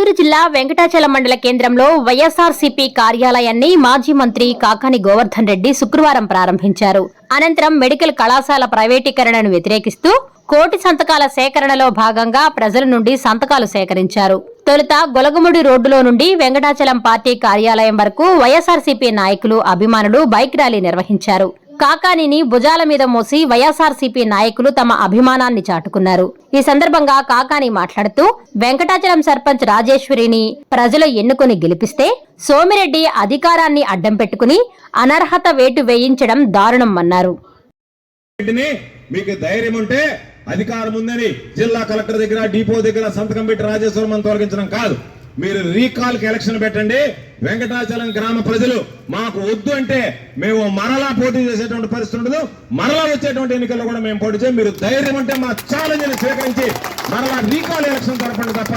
నెల్లూరు జిల్లా వెంకటాచలం మండల కేంద్రంలో వైఎస్ఆర్సీపీ కార్యాలయాన్ని మాజీ మంత్రి కాకాని గోవర్ధన్ రెడ్డి శుక్రవారం ప్రారంభించారు. అనంతరం మెడికల్ కళాశాల ప్రైవేటీకరణను వ్యతిరేకిస్తూ కోటి సంతకాల సేకరణలో భాగంగా ప్రజల నుండి సంతకాలు సేకరించారు. తొలుత గొలగముడి రోడ్డులో నుండి వెంకటాచలం పార్టీ కార్యాలయం వరకు వైఎస్ఆర్సీపీ నాయకులు అభిమానులు బైక్ ర్యాలీ నిర్వహించారు. కాకానిని భుజాల మీద మోసి వైఎస్ఆర్సీపీ నాయకులు తమ అభిమానాన్ని చాటుకున్నారు. ఈ సందర్భంగా కాకాని మాట్లాడుతూ వెంకటాచలం సర్పంచ్ రాజేశ్వరిని ప్రజలు ఎన్నుకొని గెలిపిస్తే సోమిరెడ్డి అధికారాన్ని అడ్డం పెట్టుకుని అనర్హత వేటు వేయించడం దారుణం అన్నారు. మీకు ధైర్యం ఉంటే అధికారం ఉందని జిల్లా కలెక్టర్ దగ్గర డిపో దగ్గర సంతకం పెట్టి రాజేశ్వరం తొలగించడం కాదు. మీరు రీకాల్కి ఎలక్షన్ పెట్టండి. వెంకటాచలం గ్రామ ప్రజలు మాకు వద్దు అంటే మేము మరలా పోటీ చేసేటువంటి పరిస్థితి ఉండదు. మరలా వచ్చేటువంటి ఎన్నికల్లో కూడా మేము పోటీ చేయం. మీరు ధైర్యం ఉంటే మా ఛాలెంజ్ని స్వీకరించి మరలా రీకాల్ ఎలక్షన్ జరపండి తప్ప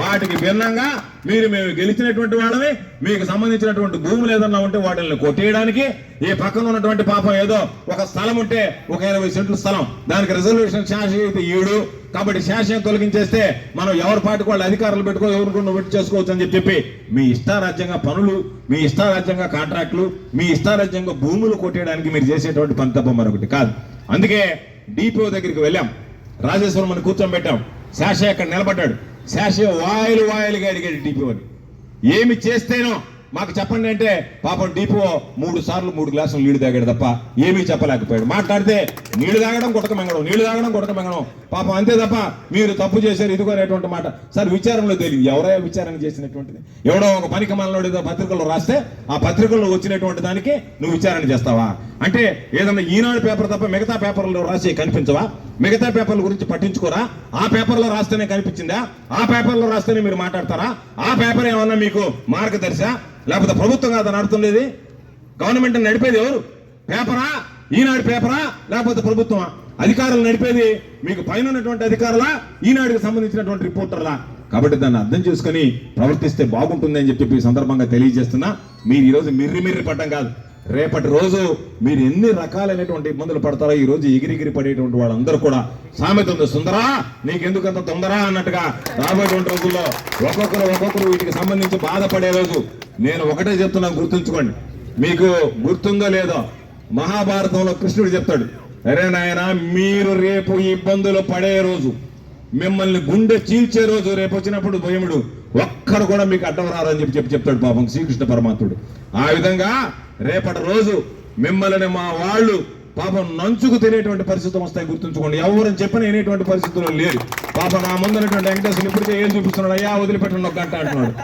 వాటికి భిన్నంగా మీరు మేము గెలిచినటువంటి వాళ్ళని మీకు సంబంధించినటువంటి భూములు ఏదన్నా ఉంటే వాటిని కొట్టేయడానికి ఈ పక్కన ఉన్నటువంటి పాపం ఏదో ఒక స్థలం ఉంటే ఒక ఇరవై సెంట్ల స్థలం. దానికి రిజర్వేషన్ ఛార్జ్ అయితే ఏడు. కాబట్టి శాసనం తొలగించేస్తే మనం ఎవరి పాటికి వాళ్ళు అధికారులు పెట్టుకో ఎవరికొన్న పెట్టి చేసుకోవచ్చు అని చెప్పి మీ ఇష్టారాజ్యంగా పనులు మీ ఇష్టారాజ్యంగా కాంట్రాక్టులు మీ ఇష్టారాజ్యంగా భూములు కొట్టేయడానికి మీరు చేసేటువంటి పని తప్ప మరొకటి కాదు. అందుకే డిపిఓ దగ్గరికి వెళ్ళాం. రాజేశ్వరం అని కూర్చోబెట్టాం శాష అక్కడ నిలబడ్డాడు. శాష వాయిలు వాయిలుగా అడిగాడు డిపిఓని ఏమి చేస్తేనో మాకు చెప్పండి అంటే పాపం డిపో మూడు సార్లు మూడు గ్లాసులు నీళ్ళు తాగాడు తప్ప ఏమీ చెప్పలేకపోయాడు. మాట్లాడితే నీళ్ళు తాగడం గుటక మెంగడం నీళ్ళు తాగడం గుటక మెంగడం. పాపం అంతే తప్ప మీరు తప్పు చేశారు ఇదిగో అనేటువంటి మాట. సార్ విచారంలో తెలియదు. ఎవరో విచారణ చేసినటువంటిది. ఎవడో ఒక పనికి మనలోడు ఏదో పత్రికల్లో రాస్తే ఆ పత్రికల్లో వచ్చినటువంటి దానికి నువ్వు విచారణ చేస్తావా? అంటే ఏదన్నా ఈనాడు పేపర్ తప్ప మిగతా పేపర్లో రాసి కనిపించవా? మిగతా పేపర్ల గురించి పట్టించుకోరా? ఆ పేపర్లో రాస్తేనే కనిపించిందా? ఆ పేపర్లో రాస్తేనే మీరు మాట్లాడతారా? ఆ పేపర్ ఏమన్నా మీకు మార్గదర్శ లేకపోతే ప్రభుత్వం కాదా నడుతుండేది గవర్నమెంట్ నడిపేది ఎవరు? పేపరా? ఈనాడు పేపరా? లేకపోతే ప్రభుత్వమా? అధికారులు నడిపేది మీకు పైన ఉన్నటువంటి అధికారులా? ఈనాడుకి సంబంధించినటువంటి రిపోర్టర్లా? కాబట్టి దాన్ని అర్థం చేసుకుని ప్రవర్తిస్తే బాగుంటుంది అని చెప్పి సందర్భంగా తెలియజేస్తున్నా. మీరు ఈరోజు మిర్రి మిర్రి పట్టం కాదు. రేపటి రోజు మీరు ఎన్ని రకాలైనటువంటి ఇబ్బందులు పడతారో ఈ రోజు ఎగిరిగిరి పడేటువంటి వాళ్ళందరూ కూడా సామెత ఉంది. సుందరా నీకెందుకంత తొందరా అన్నట్టుగా రాబోయేటువంటి రోజుల్లో ఒక్కొక్కరు ఒక్కొక్కరు వీటికి సంబంధించి బాధపడే రోజు. నేను ఒకటే చెప్తున్నాను గుర్తుంచుకోండి. మీకు గుర్తుందో లేదో మహాభారతంలో కృష్ణుడు చెప్తాడు అరే నాయన మీరు రేపు ఇబ్బందులు పడే రోజు మిమ్మల్ని గుండె చీల్చే రోజు రేపు వచ్చినప్పుడు భయముడు ఒక్కడు కూడా మీకు అడ్డం రారని చెప్పి చెప్పి చెప్తాడు పాపం శ్రీకృష్ణ పరమాత్ముడు. ఆ విధంగా రేపటి రోజు మిమ్మల్ని మా వాళ్ళు పాపం నంచుకు తినేటువంటి పరిస్థితులు వస్తాయి గుర్తుంచుకోండి. ఎవరని చెప్పిన వినేటువంటి పరిస్థితులు లేదు పాపం నా ముందున్నటువంటి వెంకటేశ్వరం ఇప్పటికే ఏం చూపిస్తున్నాడు? అయ్యా వదిలిపెట్టండి ఒక గంట అంటున్నాడు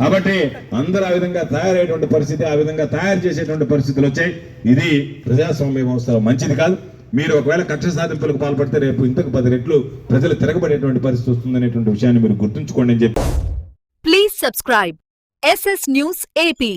కాబట్టి అందరూ ఆ విధంగా తయారయ్యేటువంటి పరిస్థితి ఆ విధంగా తయారు చేసేటువంటి పరిస్థితులు వచ్చాయి. ఇది ప్రజాస్వామ్య వ్యవస్థ మంచిది కాదు. మీరు ఒకవేళ కక్ష సాధింపులకు పాల్పడితే రేపు ఇంతకు పది రెట్లు ప్రజలు తిరగబడేటువంటి పరిస్థితి వస్తుందనేటువంటి విషయాన్ని మీరు గుర్తుంచుకోండి అని చెప్పి please subscribe SS news AP